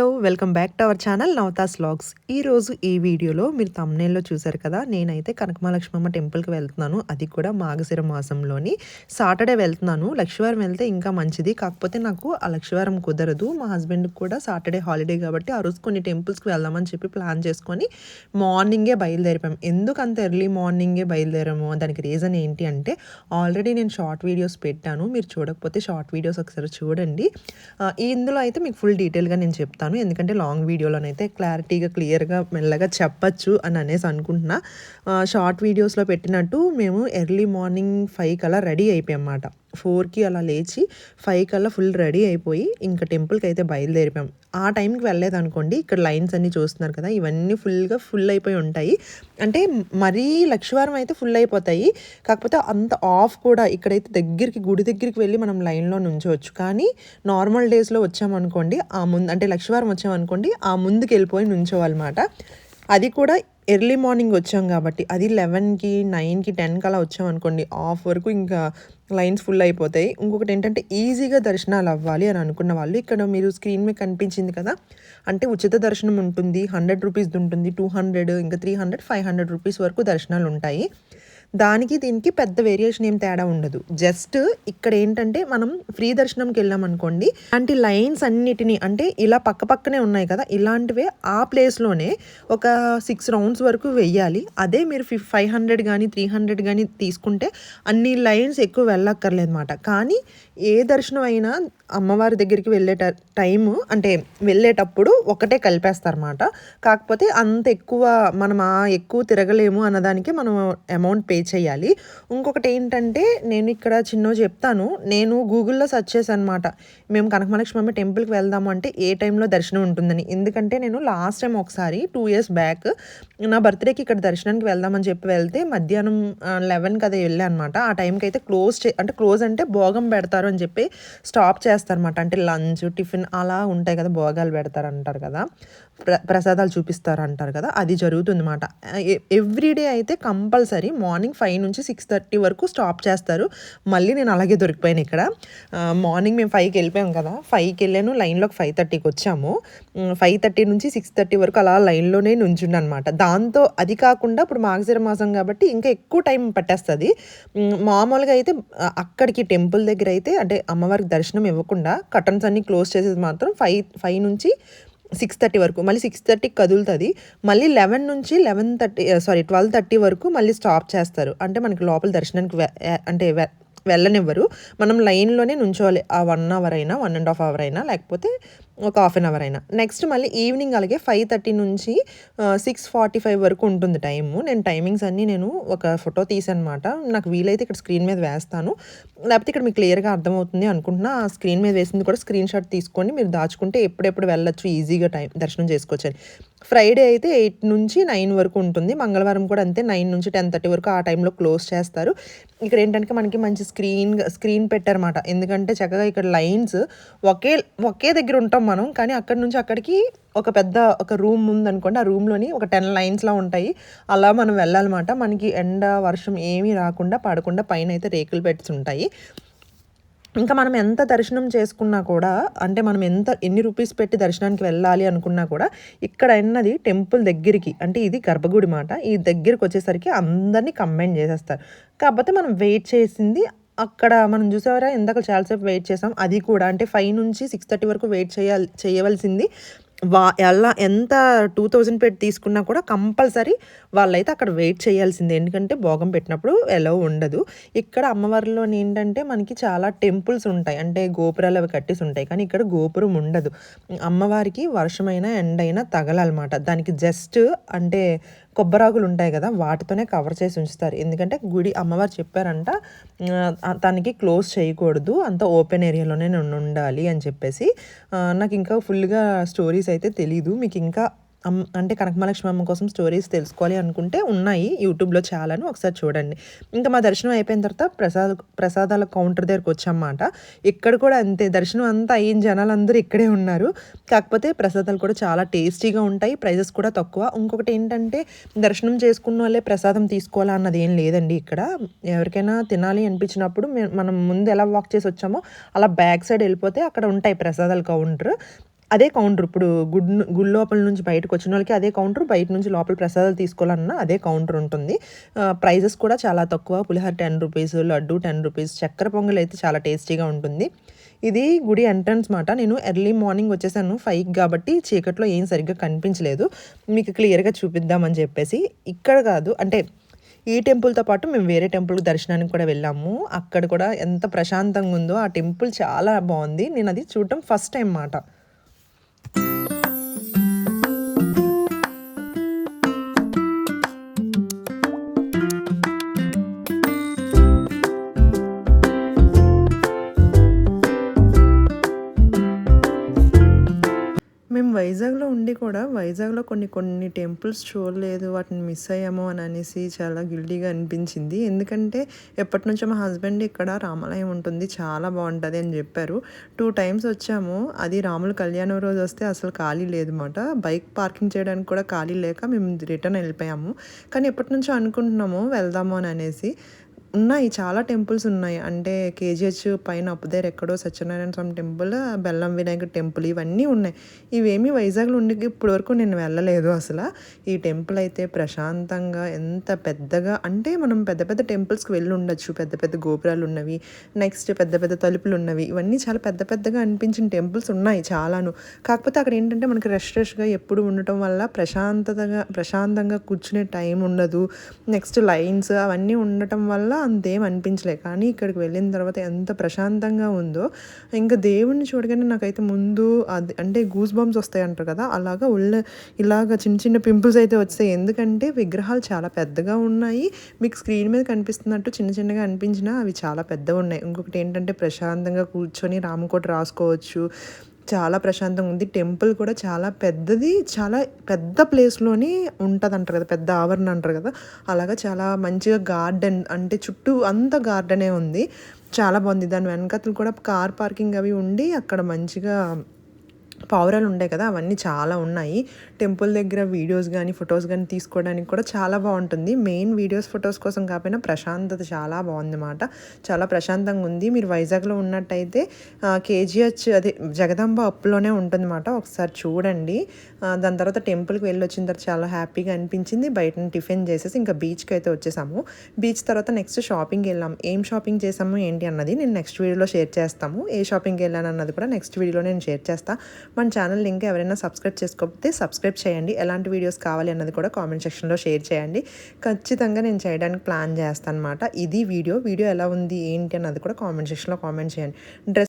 Hello welcome back to our channel Navathas vlogs ఈరోజు ఈ వీడియోలో మీరు తమ్నేల్లో చూశారు కదా నేనైతే కనకమహాలక్ష్మమ్మ టెంపుల్కి వెళ్తున్నాను. అది కూడా మాఘశిర మాసంలోని సాటర్డే వెళ్తున్నాను. లక్ష్మీవారం వెళ్తే ఇంకా మంచిది. కాకపోతే నాకు ఆ లక్ష్మీవారం కుదరదు. మా హస్బెండ్కి కూడా సాటర్డే హాలిడే కాబట్టి ఆ రోజు కొన్ని టెంపుల్స్కి వెళ్దామని చెప్పి ప్లాన్ చేసుకొని మార్నింగే బయలుదేరిపాం ఎందుకు అంత ఎర్లీ మార్నింగే బయలుదేరాము? దానికి రీజన్ ఏంటి అంటే ఆల్రెడీ నేను షార్ట్ వీడియోస్ పెట్టాను. మీరు చూడకపోతే షార్ట్ వీడియోస్ ఒకసారి చూడండి. ఇందులో అయితే మీకు ఫుల్ డీటెయిల్గా నేను చెప్తాను. ఎందుకంటే లాంగ్ వీడియోలోనైతే క్లారిటీగా క్లియర్గా మెల్లగా చెప్పచ్చు అని అనేసి అనుకుంటున్నా. షార్ట్ వీడియోస్లో పెట్టినట్టు మేము ఎర్లీ మార్నింగ్ ఫైవ్ కల్లా రెడీ అయిపోయాం అన్నమాట. ఫోర్కి అలా లేచి ఫైవ్ కల్లా ఫుల్ రెడీ అయిపోయి ఇంకా టెంపుల్కి అయితే బయలుదేరిపాం ఆ టైంకి వెళ్ళలేదు అనుకోండి ఇక్కడ లైన్స్ అన్నీ చూస్తున్నారు కదా ఇవన్నీ ఫుల్గా ఫుల్ అయిపోయి ఉంటాయి. అంటే మరీ లక్షవారం అయితే ఫుల్ అయిపోతాయి. కాకపోతే అంత ఆఫ్ కూడా ఇక్కడైతే దగ్గరికి గుడి దగ్గరికి వెళ్ళి మనం లైన్లో నుంచోవచ్చు. కానీ నార్మల్ డేస్లో వచ్చామనుకోండి ఆ ముందు అంటే లక్షవారం వచ్చామనుకోండి ఆ ముందుకు వెళ్ళిపోయి నుంచోవాలన్నమాట. అది కూడా ఎర్లీ మార్నింగ్ వచ్చాం కాబట్టి అది లెవెన్కి నైన్కి టెన్కి అలా వచ్చాం అనుకోండి ఆఫ్ వరకు ఇంకా లైన్స్ ఫుల్ అయిపోతాయి. ఇంకొకటి ఏంటంటే ఈజీగా దర్శనాలు అవ్వాలి అని అనుకున్న వాళ్ళు ఇక్కడ మీరు స్క్రీన్ మీద కనిపించింది కదా అంటే ఉచిత దర్శనం ఉంటుంది హండ్రెడ్ రూపీస్ది ఉంటుంది టూ హండ్రెడ్ ఇంకా three hundred five hundred rupees వరకు దర్శనాలు ఉంటాయి. దానికి దీనికి పెద్ద వేరియేషన్ ఏం తేడా ఉండదు. జస్ట్ ఇక్కడ ఏంటంటే మనం ఫ్రీ దర్శనంకి వెళ్ళాం అనుకోండి అలాంటి లైన్స్ అన్నిటిని అంటే ఇలా పక్క పక్కనే ఉన్నాయి కదా ఇలాంటివే ఆ ప్లేస్లోనే ఒక సిక్స్ రౌండ్స్ వరకు వెయ్యాలి. అదే మీరు ఫిఫ్ ఫైవ్ హండ్రెడ్ కానీ త్రీ హండ్రెడ్ కానీ తీసుకుంటే అన్ని లైన్స్ ఎక్కువ వెళ్ళక్కర్లేదు అనమాట కానీ ఏ దర్శనం అయినా అమ్మవారి దగ్గరికి వెళ్ళే టైము అంటే వెళ్ళేటప్పుడు ఒకటే కలిపేస్తారన్నమాట. కాకపోతే అంత ఎక్కువ మనం ఆ ఎక్కువ తిరగలేము అన్నదానికి మనం అమౌంట్ పే చేయాలి. ఇంకొకటి ఏంటంటే నేను ఇక్కడ చిన్న చెప్తాను నేను గూగుల్లో సెర్చ్ చేశాను అనమాట మేము కనకమలక్ష్మి టెంపుల్కి వెళ్దాము అంటే ఏ టైంలో దర్శనం ఉంటుందని. ఎందుకంటే నేను లాస్ట్ టైం ఒకసారి టూ ఇయర్స్ బ్యాక్ నా బర్త్డేకి ఇక్కడ దర్శనానికి వెళ్దామని చెప్పి వెళ్తే మధ్యాహ్నం లెవెన్కి అదే వెళ్ళాను అనమాట ఆ టైంకి అయితే క్లోజ్ చే అంటే క్లోజ్ అంటే భోగం పెడతారు అని చెప్పి స్టాప్ చేస్తారన్నమాట. అంటే లంచ్ టిఫిన్ అలా ఉంటాయి కదా భోగాలు పెడతారు అంటారు కదా. ప్ర ప్రసాదాలు చూపిస్తారు అంటారు కదా అది జరుగుతుంది అనమాట ఎవ్రీడే అయితే కంపల్సరీ మార్నింగ్ ఫైవ్ నుంచి సిక్స్ థర్టీ వరకు స్టాప్ చేస్తారు. మళ్ళీ నేను అలాగే దొరికిపోయాను ఇక్కడ. మార్నింగ్ మేము ఫైవ్కి వెళ్ళిపోయాం కదా ఫైవ్కి వెళ్ళాను లైన్లోకి ఫైవ్ థర్టీకి వచ్చాము. ఫైవ్ థర్టీ నుంచి సిక్స్ థర్టీ వరకు అలా లైన్లోనే నుంచుండు అనమాట దాంతో అది కాకుండా ఇప్పుడు మాఘశిర మాసం కాబట్టి ఇంకా ఎక్కువ టైం పట్టేస్తుంది. మామూలుగా అయితే అక్కడికి టెంపుల్ దగ్గర అయితే అంటే అమ్మవారికి దర్శనం ఇవ్వకుండా కటన్స్ అన్ని క్లోజ్ చేసేది మాత్రం ఫైవ్ ఫైవ్ నుంచి సిక్స్ థర్టీ వరకు. మళ్ళీ సిక్స్ థర్టీకి కదులుతుంది. మళ్ళీ లెవెన్ నుంచి eleven thirty sorry twelve thirty వరకు మళ్ళీ స్టాప్ చేస్తారు. అంటే మనకి లోపల దర్శనానికి వె- అంటే వెళ్ళనివ్వరు. మనం లైన్లోనే నుంచోవాలి. ఆ వన్ అవర్ అయినా వన్ అండ్ హాఫ్ అవర్ అయినా లేకపోతే ఒక హాఫ్ అన్ అవర్ అయినా. నెక్స్ట్ మళ్ళీ ఈవినింగ్ అలాగే ఫైవ్ థర్టీ నుంచి సిక్స్ ఫార్టీ ఫైవ్ వరకు ఉంటుంది టైము. నేను టైమింగ్స్ అన్నీ నేను ఒక ఫోటో తీసానమాట నాకు వీలైతే ఇక్కడ స్క్రీన్ మీద వేస్తాను. లేకపోతే ఇక్కడ మీకు క్లియర్గా అర్థమవుతుంది అనుకుంటున్నా ఆ స్క్రీన్ మీద వేసింది కూడా స్క్రీన్ షాట్ తీసుకొని మీరు దాచుకుంటే ఎప్పుడెప్పుడు వెళ్ళొచ్చు ఈజీగా టైం దర్శనం చేసుకోవచ్చు అని ఫ్రైడే అయితే ఎయిట్ నుంచి నైన్ వరకు ఉంటుంది. మంగళవారం కూడా అంతే నైన్ నుంచి టెన్ థర్టీ వరకు ఆ టైంలో క్లోజ్ చేస్తారు. ఇక్కడ ఏంటంటే మనకి మంచి స్క్రీన్ స్క్రీన్ పెట్టారన్నమాట. ఎందుకంటే చక్కగా ఇక్కడ లైన్స్ ఒకే ఒకే దగ్గర ఉంటాం మనం కానీ అక్కడి నుంచి అక్కడికి ఒక పెద్ద ఒక రూమ్ ఉందనుకోండి ఆ రూమ్లోని ఒక టెన్ లైన్స్లో ఉంటాయి. అలా మనం వెళ్ళాలన్నమాట. మనకి ఎండ వర్షం ఏమీ రాకుండా పడకుండా పైన అయితే రేకులు పెట్టి ఉంటాయి. ఇంకా మనం ఎంత దర్శనం చేసుకున్నా కూడా అంటే మనం ఎంత ఎన్ని రూపీస్ పెట్టి దర్శనానికి వెళ్ళాలి అనుకున్నా కూడా ఇక్కడ అన్నది టెంపుల్ దగ్గరికి అంటే ఇది గర్భగుడి మాట ఈ దగ్గరికి వచ్చేసరికి అందరినీ కంబైన్ చేసేస్తారు. కాకపోతే మనం వెయిట్ చేసింది అక్కడ మనం చూసారా ఇందాక చాలాసేపు వెయిట్ చేసాం. అది కూడా అంటే ఫైవ్ నుంచి సిక్స్ థర్టీ వరకు వెయిట్ చేయాలి చేయవలసింది. వా ఎలా ఎంత టూ థౌజండ్ పెట్టి తీసుకున్నా కూడా కంపల్సరీ వాళ్ళైతే అక్కడ వెయిట్ చేయాల్సిందే. ఎందుకంటే భోగం పెట్టినప్పుడు ఎలా ఉండదు. ఇక్కడ అమ్మవారిలో ఏంటంటే మనకి చాలా టెంపుల్స్ ఉంటాయి. అంటే గోపురాలు అవి కట్టేసి ఉంటాయి. కానీ ఇక్కడ గోపురం ఉండదు. అమ్మవారికి వర్షమైన ఎండైనా తగలన్నమాట. దానికి జస్ట్ అంటే కొబ్బరాకులు ఉంటాయి కదా వాటితోనే కవర్ చేసి ఉంచుతారు. ఎందుకంటే గుడి అమ్మవారు చెప్పారంట తనకి క్లోజ్ చేయకూడదు అంత ఓపెన్ ఏరియాలోనే నేను ఉండాలి అని చెప్పేసి. నాకు ఇంకా ఫుల్గా స్టోరీస్ అయితే తెలీదు. మీకు ఇంకా అంటే కనకమహాలక్ష్మి అమ్మ కోసం స్టోరీస్ తెలుసుకోవాలి అనుకుంటే ఉన్నాయి యూట్యూబ్లో చాలాను ఒకసారి చూడండి. ఇంకా మా దర్శనం అయిపోయిన తర్వాత ప్రసాద ప్రసాదాల కౌంటర్ దగ్గరకు వచ్చామన్నమాట. ఇక్కడ కూడా అంతే దర్శనం అంతా అయిన జనాలు అందరూ ఇక్కడే ఉన్నారు. కాకపోతే ప్రసాదాలు కూడా చాలా టేస్టీగా ఉంటాయి ప్రైజెస్ కూడా తక్కువ. ఇంకొకటి ఏంటంటే దర్శనం చేసుకున్న వాళ్ళే ప్రసాదం తీసుకోవాలా అన్నది ఏం లేదండి ఇక్కడ. ఎవరికైనా తినాలి అనిపించినప్పుడు మనం ముందు ఎలా వాక్ చేసి వచ్చామో అలా బ్యాక్ సైడ్ వెళ్ళిపోతే అక్కడ ఉంటాయి ప్రసాదాల కౌంటర్ అదే కౌంటర్. ఇప్పుడు గుడ్ గుడి లోపల నుంచి బయటకు వచ్చిన వాళ్ళకి అదే కౌంటర్ బయట నుంచి లోపల ప్రసాదాలు తీసుకోవాలన్నా అదే కౌంటర్ ఉంటుంది. ప్రైజెస్ కూడా చాలా తక్కువ. పులిహోర ten rupees laddu ten rupees చక్కెర పొంగల్ అయితే చాలా టేస్టీగా ఉంటుంది. ఇది గుడి ఎంట్రన్స్ మాట. నేను ఎర్లీ మార్నింగ్ వచ్చేసాను ఫైవ్ కాబట్టి చీకట్లో ఏం సరిగ్గా కనిపించలేదు. మీకు క్లియర్గా చూపిద్దామని చెప్పేసి. ఇక్కడ కాదు అంటే ఈ టెంపుల్తో పాటు మేము వేరే టెంపుల్ దర్శనానికి కూడా వెళ్ళాము. అక్కడ కూడా ఎంత ప్రశాంతంగా ఉందో ఆ టెంపుల్ చాలా బాగుంది. నేను అది చూడటం ఫస్ట్ టైం మాట. thank you మేము వైజాగ్లో ఉండి కూడా వైజాగ్లో కొన్ని కొన్ని టెంపుల్స్ చూడలేదు వాటిని మిస్ అయ్యామో అని అనేసి చాలా గిల్టీగా అనిపించింది. ఎందుకంటే ఎప్పటి నుంచో మా హస్బెండ్ ఇక్కడ రామాలయం ఉంటుంది చాలా బాగుంటుంది అని చెప్పారు. టూ టైమ్స్ వచ్చాము. అది రాముల కళ్యాణం రోజు వస్తే అసలు ఖాళీ లేదన్నమాట. బైక్ పార్కింగ్ చేయడానికి కూడా ఖాళీ లేక మేము రిటర్న్ వెళ్ళిపోయాము. కానీ ఎప్పటి నుంచో అనుకుంటున్నాము వెళ్దాము అని అనేసి. ఉన్నాయి చాలా టెంపుల్స్ ఉన్నాయి. అంటే కేజీహెచ్ పైన అప్ దగ్గర ఎక్కడో సత్యనారాయణ స్వామి టెంపుల్ బెల్లం వినాయక టెంపుల్ ఇవన్నీ ఉన్నాయి. ఇవేమీ వైజాగ్లో ఉండి ఇప్పటివరకు నేను వెళ్ళలేదు అసలు. ఈ టెంపుల్ అయితే ప్రశాంతంగా ఎంత పెద్దగా అంటే మనం పెద్ద పెద్ద టెంపుల్స్కి వెళ్ళి ఉండొచ్చు. పెద్ద పెద్ద గోపురాలు ఉన్నవి నెక్స్ట్ పెద్ద పెద్ద తలుపులు ఉన్నవి ఇవన్నీ చాలా పెద్ద పెద్దగా అనిపించిన టెంపుల్స్ ఉన్నాయి చాలాను. కాకపోతే అక్కడ ఏంటంటే మనకి రెస్ట్ రెస్ట్గా ఎప్పుడు ఉండటం వల్ల ప్రశాంతతగా ప్రశాంతంగా కూర్చునే టైం ఉండదు. నెక్స్ట్ లైన్స్ అవన్నీ ఉండటం వల్ల అంతేం అనిపించలే. కానీ ఇక్కడికి వెళ్ళిన తర్వాత ఎంత ప్రశాంతంగా ఉందో ఇంకా దేవుణ్ణి చూడగానే నాకైతే ముందు అది అంటే గూస్ బంప్స్ వస్తాయి అంటారు కదా అలాగా ఉళ్ళ ఇలాగ చిన్న చిన్న పింపుల్స్ అయితే వచ్చాయి. ఎందుకంటే విగ్రహాలు చాలా పెద్దగా ఉన్నాయి. మీకు స్క్రీన్ మీద కనిపిస్తున్నట్టు చిన్న చిన్నగా అనిపించినా అవి చాలా పెద్దగా ఉన్నాయి. ఇంకొకటి ఏంటంటే ప్రశాంతంగా కూర్చొని రామకోట రాసుకోవచ్చు. చాలా ప్రశాంతంగా ఉంది. టెంపుల్ కూడా చాలా పెద్దది చాలా పెద్ద ప్లేస్లోని ఉంటుంది అంటారు కదా పెద్ద ఆవరణ అంటారు కదా. అలాగా చాలా మంచిగా గార్డెన్ అంటే చుట్టూ అంత గార్డెనే ఉంది. చాలా బాగుంది. దాని వెనకతలు కూడా కార్ పార్కింగ్ అవి ఉండి అక్కడ మంచిగా పావురాలు ఉంటాయి కదా అవన్నీ చాలా ఉన్నాయి. టెంపుల్ దగ్గర వీడియోస్ కానీ ఫొటోస్ కానీ తీసుకోవడానికి కూడా చాలా బాగుంటుంది. మెయిన్ వీడియోస్ ఫొటోస్ కోసం కాకపోయినా ప్రశాంతత చాలా బాగుందన్నమాట. చాలా ప్రశాంతంగా ఉంది. మీరు వైజాగ్లో ఉన్నట్టయితే కేజీహెచ్ అదే జగదాంబ అప్పులోనే ఉంటుందన్నమాట. ఒకసారి చూడండి. దాని తర్వాత టెంపుల్కి వెళ్ళి వచ్చిన తర్వాత చాలా హ్యాపీగా అనిపించింది. బయట టిఫిన్ చేసేసి ఇంకా బీచ్కి అయితే వచ్చేసాము. బీచ్ తర్వాత నెక్స్ట్ షాపింగ్కి వెళ్ళాం. ఏం షాపింగ్ చేసాము ఏంటి అన్నది నేను నెక్స్ట్ వీడియోలో షేర్ చేస్తాము. ఏ షాపింగ్కి వెళ్ళాను అన్నది కూడా నెక్స్ట్ వీడియోలో నేను షేర్ చేస్తాను మన ఛానల్ లింక్ ఎవరైనా సబ్స్క్రైబ్ చేసుకోకపోతే సబ్స్క్రైబ్ చేయండి. ఎలాంటి వీడియోస్ కావాలి అన్నది కూడా కామెంట్ సెక్షన్లో షేర్ చేయండి. ఖచ్చితంగా నేను చేయడానికి ప్లాన్ చేస్తాను అనమాట ఇది వీడియో వీడియో ఎలా ఉంది ఏంటి అన్నది కూడా కామెంట్ సెక్షన్లో కామెంట్ చేయండి. డ్రెస్